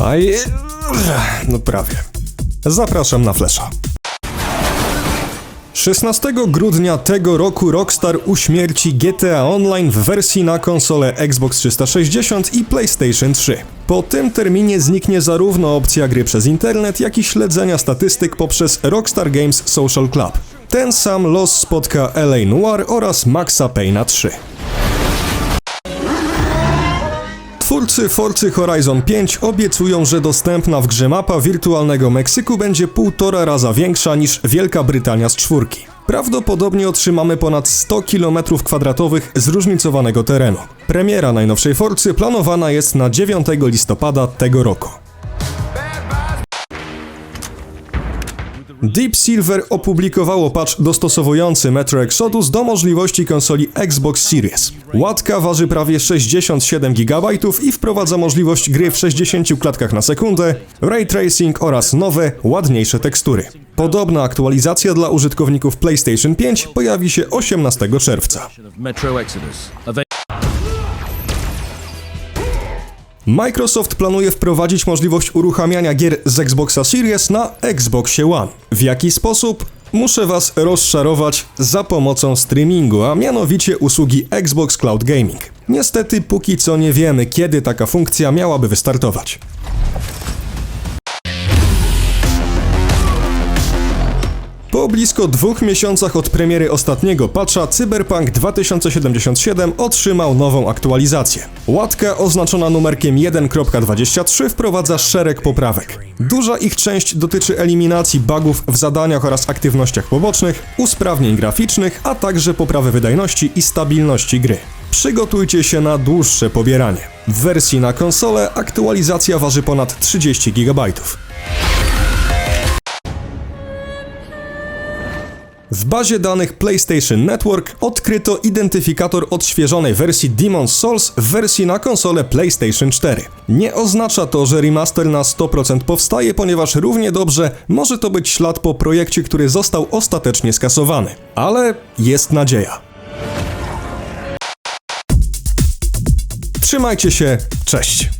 Aj, no prawie. Zapraszam na Flesza. 16 grudnia tego roku Rockstar uśmierci GTA Online w wersji na konsolę Xbox 360 i PlayStation 3. Po tym terminie zniknie zarówno opcja gry przez internet, jak i śledzenia statystyk poprzez Rockstar Games Social Club. Ten sam los spotka LA Noir oraz Maxa Payne'a 3. Twórcy Forcy Horizon 5 obiecują, że dostępna w grze mapa wirtualnego Meksyku będzie półtora raza większa niż Wielka Brytania z czwórki. Prawdopodobnie otrzymamy ponad 100 km2 zróżnicowanego terenu. Premiera najnowszej Forcy planowana jest na 9 listopada tego roku. Deep Silver opublikowało patch dostosowujący Metro Exodus do możliwości konsoli Xbox Series. Łatka waży prawie 67 GB i wprowadza możliwość gry w 60 klatkach na sekundę, ray tracing oraz nowe, ładniejsze tekstury. Podobna aktualizacja dla użytkowników PlayStation 5 pojawi się 18 czerwca. Microsoft planuje wprowadzić możliwość uruchamiania gier z Xboxa Series na Xboxie One. W jaki sposób? Muszę Was rozczarować za pomocą streamingu, a mianowicie usługi Xbox Cloud Gaming. Niestety póki co nie wiemy, kiedy taka funkcja miałaby wystartować. Po blisko dwóch miesiącach od premiery ostatniego patcha, Cyberpunk 2077 otrzymał nową aktualizację. Łatka oznaczona numerkiem 1.23 wprowadza szereg poprawek. Duża ich część dotyczy eliminacji bugów w zadaniach oraz aktywnościach pobocznych, usprawnień graficznych, a także poprawy wydajności i stabilności gry. Przygotujcie się na dłuższe pobieranie. W wersji na konsolę aktualizacja waży ponad 30 GB. W bazie danych PlayStation Network odkryto identyfikator odświeżonej wersji Demon's Souls w wersji na konsolę PlayStation 4. Nie oznacza to, że remaster na 100% powstaje, ponieważ równie dobrze może to być ślad po projekcie, który został ostatecznie skasowany. Ale jest nadzieja. Trzymajcie się, cześć!